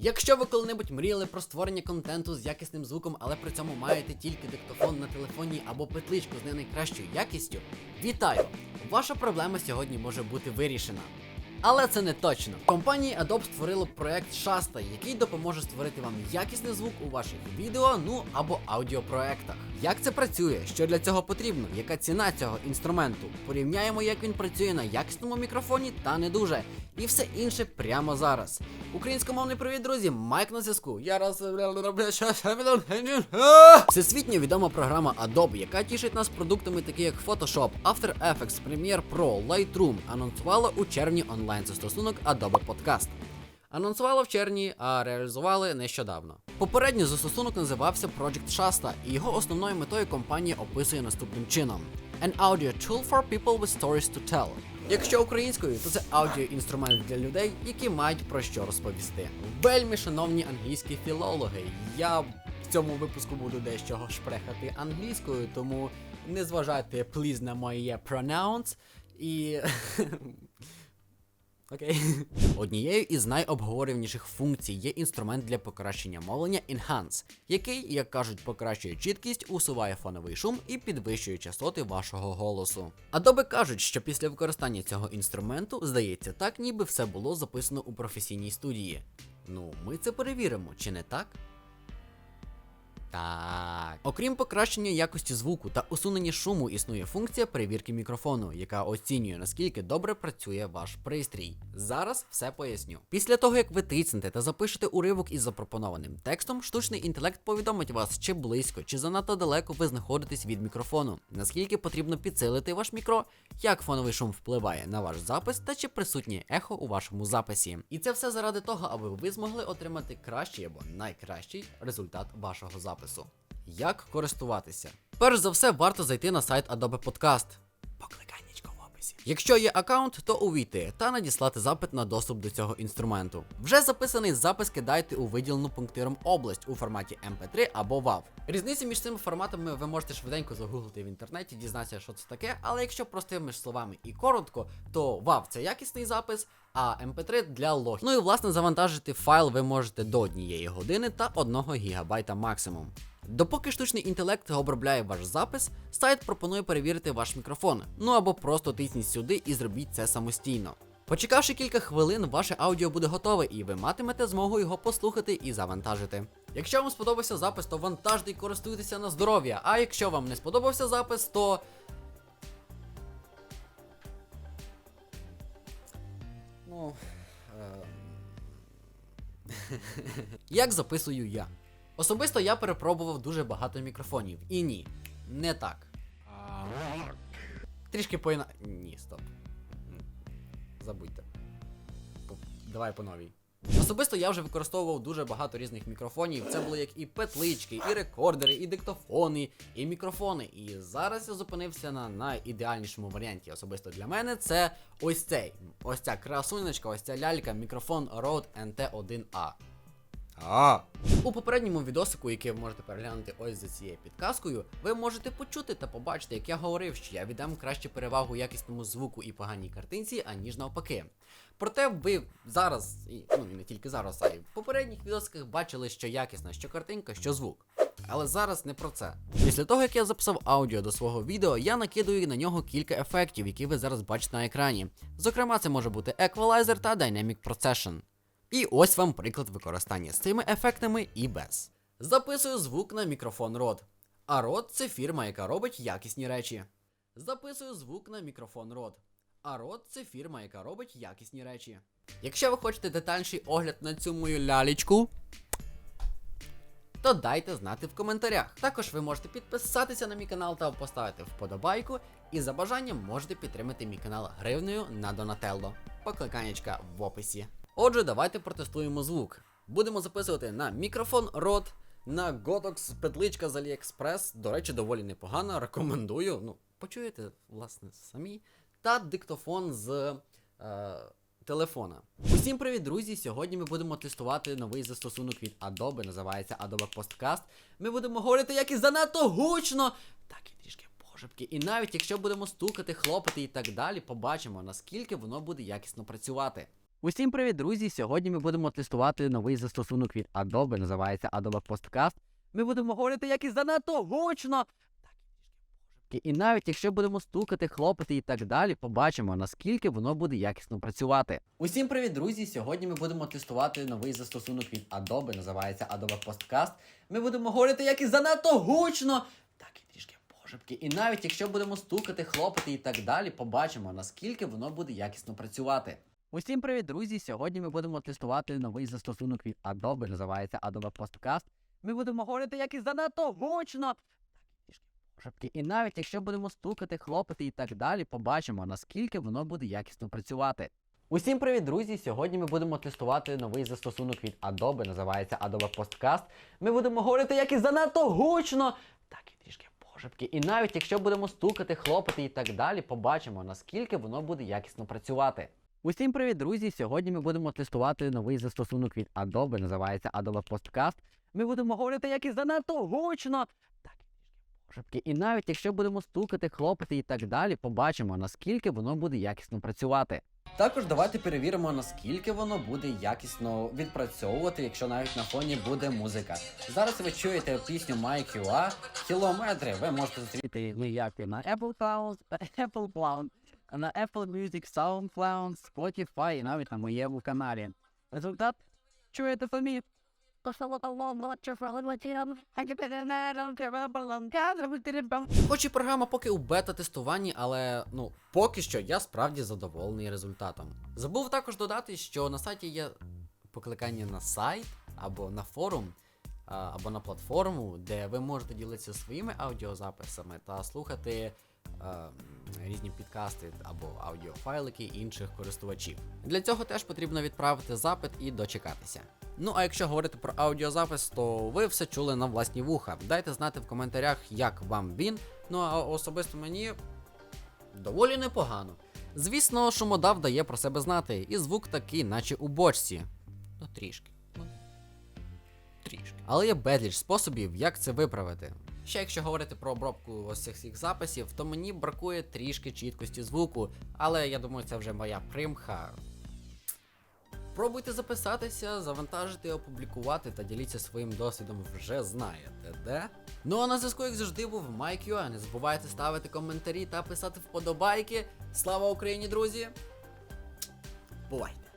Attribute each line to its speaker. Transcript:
Speaker 1: Якщо ви коли-небудь мріяли про створення контенту з якісним звуком, але при цьому маєте тільки диктофон на телефоні або петличку з не найкращою якістю, вітаю! Ваша проблема сьогодні може бути вирішена. Але це не точно. Компанія Adobe створила проект Shasta, який допоможе створити вам якісний звук у ваших відео, ну або аудіопроектах. Як це працює? Що для цього потрібно? Яка ціна цього інструменту? Порівняємо, як він працює на якісному мікрофоні та не дуже. І все інше прямо зараз. Українськомовний привіт, друзі! Майк на зв'язку. Я раз всесвітньо відома програма Adobe, яка тішить нас продуктами, такі як Photoshop, After Effects, Premiere Pro, Lightroom, анонсувала у червні онлайн застосунок Adobe Podcast. Анонсували в червні, а реалізували нещодавно. Попередній застосунок називався Project Shasta, і його основною метою компанія описує наступним чином: An audio tool for people with stories to tell. Якщо українською, то це аудіоінструмент для людей, які мають про що розповісти. Вельми шановні англійські філологи, я в цьому випуску буду дещо шпрехати англійською, тому не зважайте пліз на моє pronounce і. Окей. Однією із найобговорюваніших функцій є інструмент для покращення мовлення Enhance, який, як кажуть, покращує чіткість, усуває фоновий шум і підвищує частоти вашого голосу. Adobe кажуть, що після використання цього інструменту здається так, ніби все було записано у професійній студії. Ну, ми це перевіримо, чи не так? Так. Окрім покращення якості звуку та усунення шуму, існує функція перевірки мікрофону, яка оцінює наскільки добре працює ваш пристрій. Зараз все поясню. Після того, як ви тицнете та запишете уривок із запропонованим текстом, штучний інтелект повідомить вас, чи близько, чи занадто далеко ви знаходитесь від мікрофону, наскільки потрібно підсилити ваш мікро, як фоновий шум впливає на ваш запис та чи присутнє ехо у вашому записі. І це все заради того, аби ви змогли отримати кращий або найкращий результат вашого запису. Як користуватися? Перш за все, варто зайти на сайт Adobe Podcast. Покликаннячко в описі. Якщо є аккаунт, то увійти та надіслати запит на доступ до цього інструменту. Вже записаний запис кидайте у виділену пунктиром область у форматі MP3 або WAV. Різницю між цими форматами ви можете швиденько загуглити в інтернеті, дізнатися, що це таке, але якщо простими ж словами і коротко, то WAV це якісний запис, а MP3 для логіки. Ну і власне завантажити файл ви можете до однієї години та 1 гігабайта максимум. Допоки штучний інтелект обробляє ваш запис, сайт пропонує перевірити ваш мікрофон. Ну або просто тисніть сюди і зробіть це самостійно. Почекавши кілька хвилин, ваше аудіо буде готове, і ви матимете змогу його послухати і завантажити. Якщо вам сподобався запис, то вантажте і користуйтеся на здоров'я. А якщо вам не сподобався запис, то. Ну. Як записую я? Особисто я перепробував дуже багато мікрофонів. І ні, не так. Трішки по Ні, стоп. Забудьте. Давай по новій. Особисто я вже використовував дуже багато різних мікрофонів. Це були як і петлички, і рекордери, і диктофони, і мікрофони. І зараз я зупинився на найідеальнішому варіанті. Особисто для мене це ось цей. Ось ця красунечка, ось ця лялька, мікрофон Rode NT1A. А. У попередньому відосику, який ви можете переглянути ось за цією підказкою, ви можете почути та побачити, як я говорив, що я віддам краще перевагу якісному звуку і поганій картинці, аніж навпаки. Проте ви зараз, і, ну і не тільки зараз, а й в попередніх відосиках бачили, що якісна, що картинка, що звук. Але зараз не про це. Після того, як я записав аудіо до свого відео, я накидую на нього кілька ефектів, які ви зараз бачите на екрані. Зокрема, це може бути Equalizer та Dynamic Procession. І ось вам приклад використання з цими ефектами і без. Записую звук на мікрофон Rode. А Rode – це фірма, яка робить якісні речі. Записую звук на мікрофон Rode. А Rode – це фірма, яка робить якісні речі. Якщо ви хочете детальніший огляд на цю мою лялечку, то дайте знати в коментарях. Також ви можете підписатися на мій канал та поставити вподобайку. І за бажанням можете підтримати мій канал гривнею на Донателло. Покликанечка в описі. Отже, давайте протестуємо звук. Будемо записувати на мікрофон Rode, на Godox петличка з AliExpress. До речі, доволі непогана. Рекомендую. Ну, почуєте, власне, самі. Та диктофон з. Е, телефона. Усім привіт, друзі! Сьогодні ми будемо тестувати новий застосунок від Adobe, називається Adobe Podcast. Ми будемо говорити як і занадто гучно, так і трішки пошепки. І навіть якщо будемо стукати, хлопати і так далі, побачимо, наскільки воно буде якісно працювати. Усім привіт, друзі! Сьогодні ми будемо тестувати новий застосунок від Adobe, називається Adobe Podcast. Ми будемо говорити як і занадто гучно. І навіть якщо будемо стукати, хлопати і так далі, побачимо, наскільки воно буде якісно працювати. Усім привіт, друзі! Сьогодні ми будемо тестувати новий застосунок від Adobe, називається Adobe Podcast. Ми будемо говорити як і занадто гучно. Так і трішки пошепки. І навіть якщо будемо стукати, хлопати і так далі, побачимо, наскільки воно буде якісно працювати. Усім привіт, друзі! Сьогодні ми будемо тестувати новий застосунок від Adobe, називається Adobe Podcast. Ми будемо говорити як і занадто гучно. І. Навіть якщо будемо стукати, хлопати і так далі, побачимо, наскільки воно буде якісно працювати. Усім привіт, друзі! Сьогодні ми будемо тестувати новий застосунок від Adobe, називається Adobe Podcast. Ми будемо говорити як і занадто гучно. Так і трішки пошепки. І навіть якщо будемо стукати, хлопати і так далі, побачимо, наскільки воно буде якісно працювати. Усім привіт, друзі! Сьогодні ми будемо тестувати новий застосунок від Adobe, називається Adobe Podcast. Ми будемо говорити як і занадто гучно. Так пошепки. І навіть якщо будемо стукати, хлопати і так далі, побачимо, наскільки воно буде якісно працювати. Також давайте перевіримо, наскільки воно буде якісно відпрацьовувати, якщо навіть на фоні буде музика. Зараз ви чуєте пісню MyQA кілометри. Ви можете зустріти ми як і на Apple Cloud, Apple Cloud, на Apple Music, SoundCloud, Spotify і навіть на моєму каналі. Результат чуєте самі. Хоч і програма поки у бета-тестуванні, але ну поки що я справді задоволений результатом. Забув також додати, що на сайті є покликання на сайт або на форум, або на платформу, де ви можете ділитися своїми аудіозаписами та слухати різні підкасти або аудіофайлики інших користувачів. Для цього теж потрібно відправити запит і дочекатися. Ну а якщо говорити про аудіозапис, то ви все чули на власні вуха. Дайте знати в коментарях, як вам він. Ну а особисто мені доволі непогано. Звісно, шумодав дає про себе знати, і звук такий, наче у бочці. Ну трішки. Ну, трішки. Але є безліч способів, як це виправити. Ще якщо говорити про обробку ось цих всіх записів, то мені бракує трішки чіткості звуку, але я думаю, це вже моя примха. Пробуйте записатися, завантажити, опублікувати та діліться своїм досвідом вже знаєте, де? Ну а на зв'язку, як завжди, був MyQA. Не забувайте ставити коментарі та писати вподобайки. Слава Україні, друзі! Бувайте!